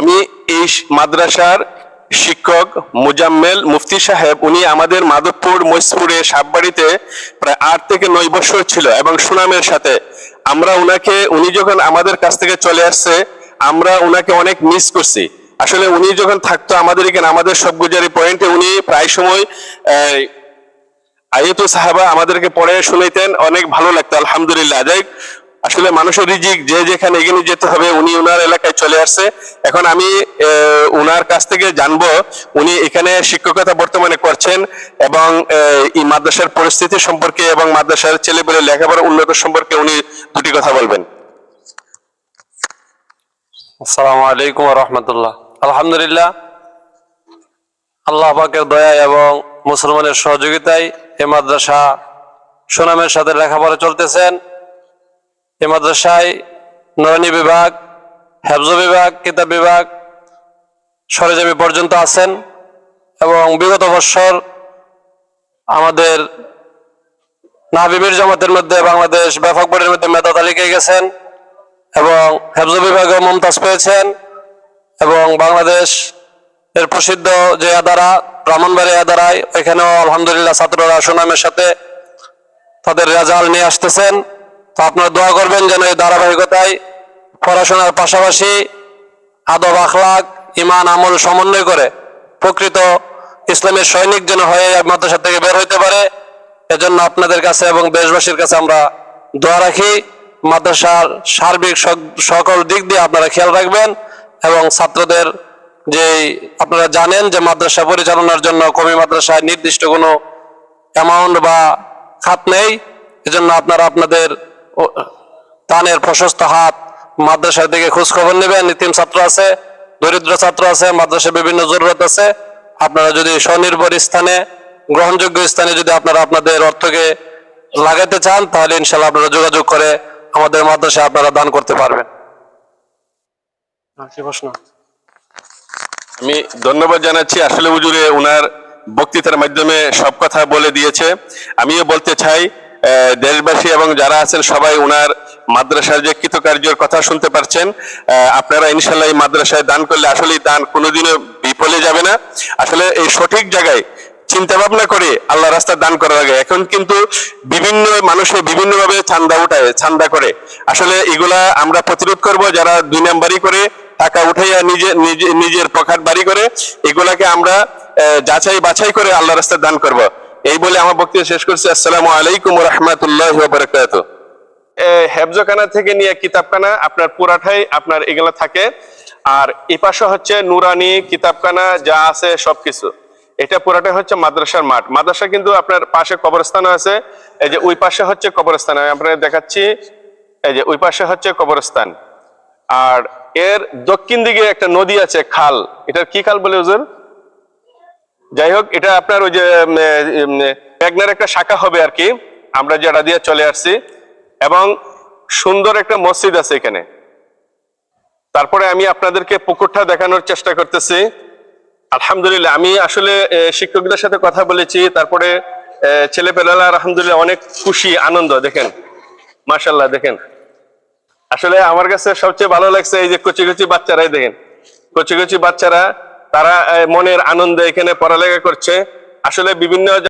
আমি এই মাদ্রাসার শিক্ষক মুজাম্মেল মুফতি সাহেব। উনি আমাদের মাধবপুর, মৈসপুরে সাববাড়িতে প্রায় আট থেকে নয় বছর ছিল এবং সুনামের সাথে। আমরা উনাকে, উনি যখন আমাদের কাছ থেকে চলে আসছে, আমরা উনাকে অনেক মিস করছি। আসলে উনি যখন থাকতো আমাদের এখানে, আমাদের সব গুজারি পয়েন্টে উনি প্রায় সময় আয়তু সাহাবা আমাদেরকে পড়ে শুনাইতেন, অনেক ভালো লাগতো, আলহামদুলিল্লাহ। যাই আসলে মানুষের রিজিক, যে যেখানে এগিয়ে যেতে হবে, উনি উনার এলাকায় চলে আসছে। এখন আমি উনার কাছ থেকে জানব, উনি এখানে শিক্ষকতা বর্তমানে করছেন এবং এই মাদ্রাসার পরিস্থিতি সম্পর্কে এবং মাদ্রাসার ছেলেপেলে লেখাপড়া উন্নত সম্পর্কে উনি দুটি কথা বলবেন। আসসালামু আলাইকুম রহমতুল্লাহ আলহামদুলিল্লাহ, আল্লাহ পাকের দয়া এবং মুসলমানের সহযোগিতায় এ মাদ্রাসা সুনামের সাথে লেখাপড়া চলতেছেন। এ মাদ্রাসায় নরনী বিভাগ, হেফজ বিভাগ, কিতাব বিভাগ, সরেজামি পর্যন্ত আছেন এবং বিগত বৎসর আমাদের নাহাবিবির জামাতের মধ্যে বাংলাদেশ ব্যাপক বোর্ডের মধ্যে মেধা তালিকায় গেছেন এবং হেফজ বিভাগেও মমতাজ পেয়েছেন এবং বাংলাদেশ এর প্রসিদ্ধ যে আদারা, ব্রাহ্মণবাড়ি আদারায় ওইখানেও আলহামদুলিল্লাহ ছাত্ররা সুনামের সাথে তাদের রেজাল্ট নিয়ে আসতেছেন। তো আপনারা দোয়া করবেন যেন এই ধারাবাহিকতায় পড়াশোনার পাশাপাশি আদব আখলাক, ইমান, আমল সমন্বয় করে প্রকৃত ইসলামের সৈনিক যেন হয়ে মাদ্রাসা থেকে বের হইতে পারে। এজন্য আপনাদের কাছে এবং দেশবাসীর কাছে আমরা দোয়া রাখি। মাদ্রাসার সার্বিক সক- সকল দিক দিয়ে আপনারা খেয়াল রাখবেন এবং ছাত্রদের যে আপনারা জানেন যে মাদ্রাসা পরিচালনার জন্য কমি মাদ্রাসায় নির্দিষ্ট কোনো অ্যামাউন্ট বা খাত নেই। এজন্য আপনারা আপনাদের তানের প্রশস্ত হাত মাদ্রাসার দিকে খোঁজ খবর নেবেন ইতিম ছাত্র আছে দরিদ্র ছাত্র আছে মাদ্রাসায় বিভিন্ন জরুরত আছে। আপনারা যদি স্বনির্ভর স্থানে গ্রহণযোগ্য স্থানে যদি আপনারা আপনাদের অর্থকে লাগাতে চান তাহলে ইনশাল্লাহ আপনারা যোগাযোগ করে আমাদের মাদ্রাসায় আপনারা দান করতে পারবেন। প্রশ্ন। আমি ধন্যবাদ জানাচ্ছি আসলে হুজুরে ওনার বক্তৃতার মাধ্যমে সব কথা বলে দিয়েছে। আমিও বলতে চাই দেশবাসী এবং যারা আছেন সবাই ওনার মাদ্রাসার যে কৃতকার্যের কথা শুনতে পারছেন আপনারা ইনশাল্লাহ এই মাদ্রাসায় দান করলে আসলে দান কোনোদিনও বিফলে যাবে না। আসলে এই সঠিক জায়গায় চিন্তা ভাবনা করে আল্লাহ রাস্তা দান করার আগে এখন কিন্তু বিভিন্ন মানুষে বিভিন্ন ভাবে চান্দা উঠায়, চান্দা করে। আসলে এগুলা আমরা প্রতিরোধ করব যারা দুই নাম্বারই করে, টাকা উঠাইয়া নিজে নিজে, নিজের পকেট বাড়ি করে, এগুলাকে আমরা যাচাই বাছাই করে আল্লাহ রাস্তায় দান করব। এই বলে আমার বক্তব্য শেষ করছি। আসসালামু আলাইকুম রহমতুল্লাহ বারকাত হেফজখানা থেকে নিয়ে কিতাবখানা আপনার পুরাটাই আপনার এগুলো থাকে। আর এই পাশে হচ্ছে নুরানি কিতাবখানা, যা আছে সবকিছু। এটা পুরাটাই হচ্ছে মাদ্রাসার মাঠ। মাদ্রাসা কিন্তু আপনার পাশে কবরস্থানও আছে। এই যে ওই পাশে হচ্ছে কবরস্থান। আমি আপনাদের দেখাচ্ছি, এই যে ওই পাশে হচ্ছে কবরস্থান। আর এর দক্ষিণ দিকে একটা নদী আছে খাল। এটার কি খাল বলে হুজুর? যাই হোক এটা আপনার ওই যে উম, একটা শাখা হবে আর কি। আমরা যেটা দিয়ে চলে আসছি। এবং সুন্দর একটা মসজিদ আছে এখানে। তারপরে আমি আপনাদেরকে পুকুরটা দেখানোর চেষ্টা করতেছি। আলহামদুলিল্লাহ আমি আসলে শিক্ষকদের সাথে কথা বলেছি। তারপরে ছেলে পেলারা আলহামদুলিল্লাহ অনেক খুশি আনন্দ দেখেন। মাশাল্লাহ দেখেন। আসলে আমার কাছে সবচেয়ে ভালো লাগছে এই যে কচি কচি বাচ্চারাই দেখেন। কচি কচি বাচ্চারা তারা মনের আনন্দে এখানে পড়ালেখা করছে। আসলে বিভিন্ন